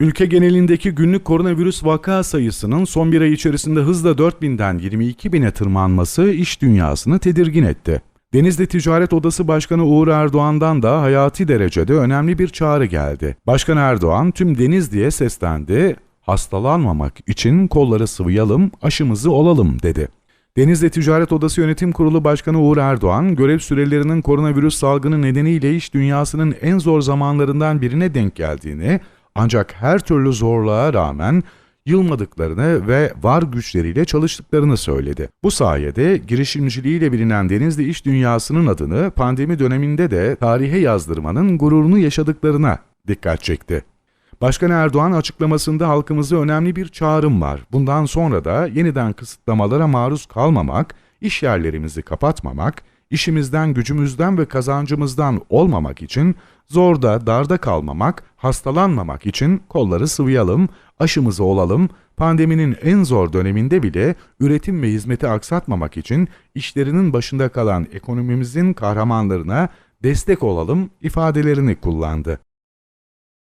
Ülke genelindeki günlük koronavirüs vaka sayısının son bir ay içerisinde hızla 4000'den 22 bine tırmanması iş dünyasını tedirgin etti. Denizli Ticaret Odası Başkanı Uğur Erdoğan'dan da hayati derecede önemli bir çağrı geldi. Başkan Erdoğan tüm Denizli'ye seslendi, hastalanmamak için kolları sıvayalım, aşımızı olalım dedi. Denizli Ticaret Odası Yönetim Kurulu Başkanı Uğur Erdoğan, görev sürelerinin koronavirüs salgını nedeniyle iş dünyasının en zor zamanlarından birine denk geldiğini, ancak her türlü zorluğa rağmen yılmadıklarını ve var güçleriyle çalıştıklarını söyledi. Bu sayede girişimciliğiyle bilinen Denizli iş dünyasının adını pandemi döneminde de tarihe yazdırmanın gururunu yaşadıklarına dikkat çekti. Başkan Erdoğan açıklamasında halkımıza önemli bir çağrım var. Bundan sonra da yeniden kısıtlamalara maruz kalmamak, iş yerlerimizi kapatmamak, işimizden, gücümüzden ve kazancımızdan olmamak için zorda, darda kalmamak, hastalanmamak için kolları sıvayalım, aşımızı olalım, pandeminin en zor döneminde bile üretim ve hizmeti aksatmamak için işlerinin başında kalan ekonomimizin kahramanlarına destek olalım ifadelerini kullandı.